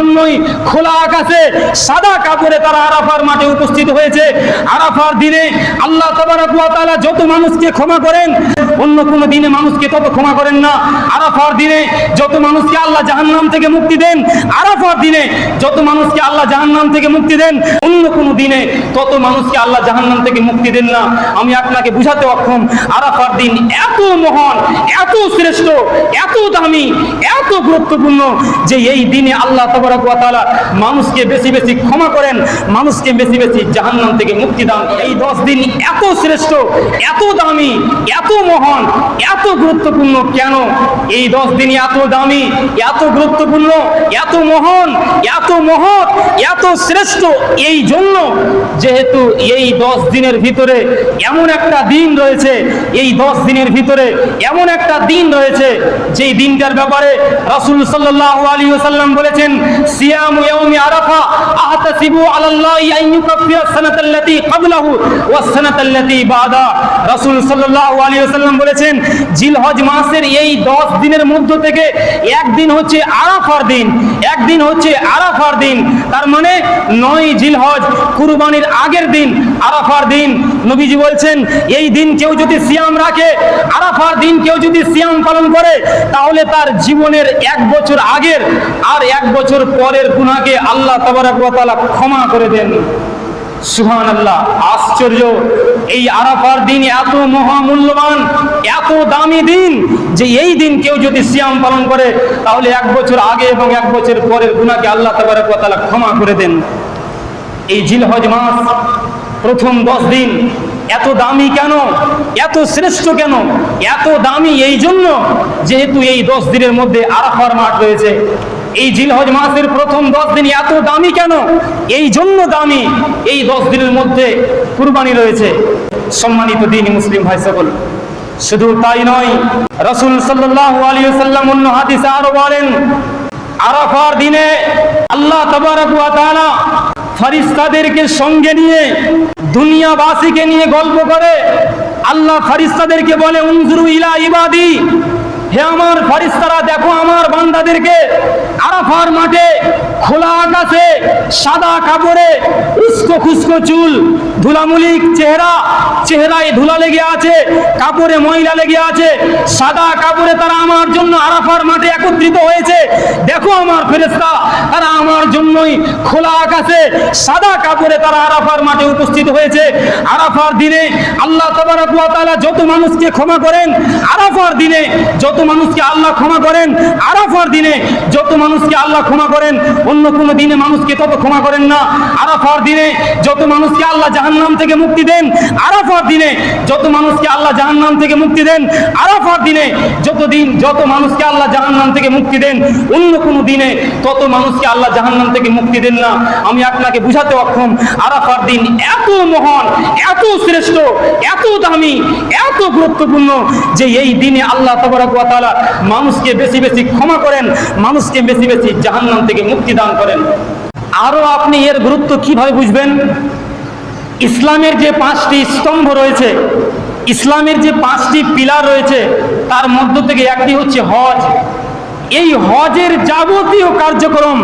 জন্যই খোলা আকাশে সাদা কাপড়ে তারা আরাফার মাঠে উপস্থিত হয়েছে। আরাফার দিনে আল্লাহ তাআলা যত মানুষকে ক্ষমা করেন, অন্য কোনো দিনে মানুষকে তত ক্ষমা করেন না। আরাফার দিনে যত মানুষকে আল্লাহ জাহান্নাম থেকে মুক্তি দেন, আরাফার দিনে যত মানুষকে আল্লাহ জাহান্নাম থেকে মুক্তি দেন, অন্য কোনো দিনে তত মানুষকে আল্লাহ জাহান্নাম থেকে মুক্তি দেন না। আমি আপনাকে বুঝাতে অক্ষম, আরাফার দিন এত মহান, এত শ্রেষ্ঠ, এত দামি, এত গুরুত্বপূর্ণ যে এই দিনে আল্লাহ তাবারক মানুষকে বেশি বেশি ক্ষমা করেন, মানুষকে বেশি বেশি জাহান্নাম থেকে মুক্তি দান এই দশ দিন এত শ্রেষ্ঠ, এত দামি, এত মহান, এত গুরুত্বপূর্ণ কেন? এই দশ দিন এত দামি, এত গুরুত্বপূর্ণ, এত মহান, এত মহৎ, এত শ্রেষ্ঠ, এই জন্য যেহেতু এই দশ দিনের ভিতরে এমন একটা দিন রয়েছে, এই দশ দিনের ভিতরে এমন একটা দিন রয়েছে, যেই দিনটার ব্যাপারে রাসূল সাল্লাল্লাহু আলাইহি ওয়াসাল্লাম বলেছেন সিয়াম ইয়াউমি বলেছেন, জিলহজ মাসের এই 10 দিনের মধ্য থেকে একদিন হচ্ছে আরাফার দিন, একদিন হচ্ছে আরাফার দিন। তার মানে নয় জিলহজ কুরবানির আগের দিন, আরাফার দিন। নবীজি বলছেন, এই দিন কেউ যদি সিয়াম রাখে, আরাফার দিন কেউ যদি সিয়াম পালন করে, তাহলে তার জীবনের এক বছর আগের আর এক বছর পরের গুনাহকে আল্লাহ তাবারাক ওয়া ক্ষমা করে দেন। সুহান আল্লাহ আশ্চর্য। এই আরাফার দিন এত মহামূল্যবান, এত দামি দিন যে এই দিন কেউ যদি সিয়াম পালন করে, তাহলে এক বছর আগে এবং এক বছর পরের গুনাহকে আল্লাহ তাবারাক ওয়া ক্ষমা করে দেন। এই জিলহজ মাস, প্রথম দশ দিন, এত দামি কেন? এত শ্রেষ্ঠ কেন? এত দামি এই জন্য যেহেতু এই দশ দিনের মধ্যে আরাফার মাঠ রয়েছে। এই জিলহজ মাসের প্রথম দশ দিন এত দামি কেন? এই জন্য দামি। এই দশ দিনের মধ্যে কুরবানি রয়েছে। সম্মানিত দিন মুসলিম ভাই সকল। শুধু তাই নয়, রসুল সাল্লাহ আলী সাল্লাম অন্য হাদিসে আরও বলেন, আরাফার দিনে আল্লাহ তাবারক ফারিস্তাদেরকে সঙ্গে নিয়ে, দুনিয়াবাসীকে নিয়ে গল্প করে। আল্লাহ ফারিস্তাদেরকে বলে, উনজুরু ইলা ইবাদি হে আমার ফারিস্তারা, দেখো আমার বান্দাদেরকে আরাফার মাঠে খোলা আকাশে সাদা কাপড়ে উস্কো খুস্কো চুল ধুলামুলিক চেহারা, চেহারায় ধুলা লেগে আছে, কাপড়ে ময়লা লেগে আছে, সাদা কাপড়ে তারা আমার জন্য আরাফার মাঠে একত্রিত হয়েছে। দেখো আমার ফেরেস্তা তারা আমার জন্যই খোলা আকাশে সাদা কাপড়ে তারা আরাফার মাঠে উপস্থিত হয়েছে। আরাফার দিনে আল্লাহ তাবারক ওয়া তাআলা যত মানুষকে ক্ষমা করেন, আরাফার দিনে যত মানুষকে আল্লাহ ক্ষমা করেন, আরাফার দিনে যত মানুষকে আল্লাহ ক্ষমা করেন, অন্য কোনো দিনে মানুষকে তত ক্ষমা করেন না। আরাফার দিনে যত মানুষকে আল্লাহ জাহান্নাম থেকে মুক্তি দেন, আরাফার দিনে যত মানুষকে আল্লাহ জাহান্নাম থেকে মুক্তি দেন, আরাফার দিনে যত দিন যত মানুষকে আল্লাহ জাহান্নাম থেকে মুক্তি দেন, অন্য কোনো দিনে তত মানুষকে আল্লাহ জাহান্নাম থেকে মুক্তি দেন না। আমি আপনাকে বুঝাতে অক্ষম, আরাফার দিন এত মহান, এত শ্রেষ্ঠ, এত দামি, এত গুরুত্বপূর্ণ যে এই দিনে আল্লাহ তাবারক তাআলা মানুষকে বেশি বেশি ক্ষমা করেন, মানুষকে বেশি বেশি জাহান্নাম থেকে মুক্তি দান করেন। আরও আপনি এর গুরুত্ব কীভাবে বুঝবেন? ইসলামের যে পাঁচটি স্তম্ভ রয়েছে, ইসলামের যে পাঁচটি পিলার রয়েছে, তার মধ্য থেকে একটি হচ্ছে হজ। এই হজের যাবতীয় কার্যক্রম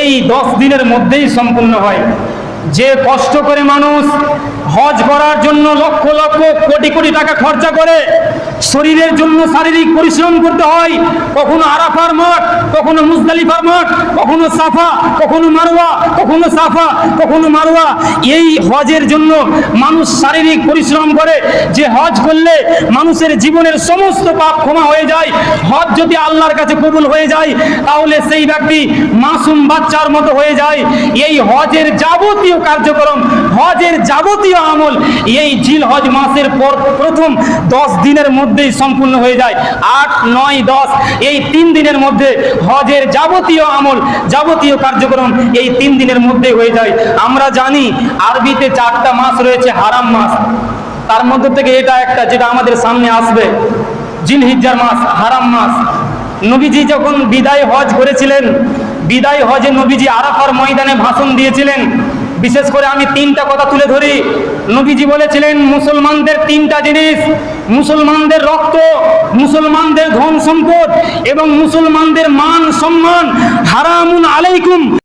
এই দশ দিনের মধ্যেই সম্পূর্ণ হয়। যে কষ্ট করে মানুষ হজ করার জন্য লক্ষ লক্ষ কোটি কোটি টাকা খরচা করে শরীরের জন্য শারীরিক পরিশ্রম করতে হয়। কখনো আরাফার মাঠ, কখনো মুজদালিফার মাঠ, কখনো সাফা, কখনো মারোয়া কখনো সাফা, কখনো মারোয়া এই হজের জন্য মানুষ শারীরিক পরিশ্রম করে। যে হজ করলে মানুষের জীবনের সমস্ত পাপ ক্ষমা হয়ে যায়। হজ যদি আল্লাহর কাছে কবুল হয়ে যায়, তাহলে সেই ব্যক্তি মাসুম বাচ্চার মতো হয়ে যায়। এই হজের যাবতীয় কার্যক্রম, হজের যাবতীয় আমল, এই জিল হজ মাসের পর প্রথম দশ দিনের মধ্যেই সম্পূর্ণ হয়ে যায়। আট, নয়, দশ, এই তিন দিনের মধ্যে হজের যাবতীয় আমল, যাবতীয় কার্যক্রম এই তিন দিনের মধ্যে হয়ে যায়। আমরা জানি আরবিতে চারটা মাস রয়েছে, হারাম মাস। তার মধ্যে থেকে এটা একটা যেটা আমাদের সামনে আসবে। জিলহিজ্জার মাস, হারাম মাস। নবীজি যখন বিদায় হজ করেছিলেন, বিদায় হজে নবীজি আরাফার ময়দানে ভাষণ দিয়েছিলেন বিশেষ করে আমি তিনটা কথা তুলে ধরি। নবীজি বলেছিলেন, মুসলমানদের তিনটা জিনিস, মুসলমানদের রক্ত, মুসলমানদের ধন সম্পদ এবং মুসলমানদের মান সম্মান, হারামুন আলাইকুম।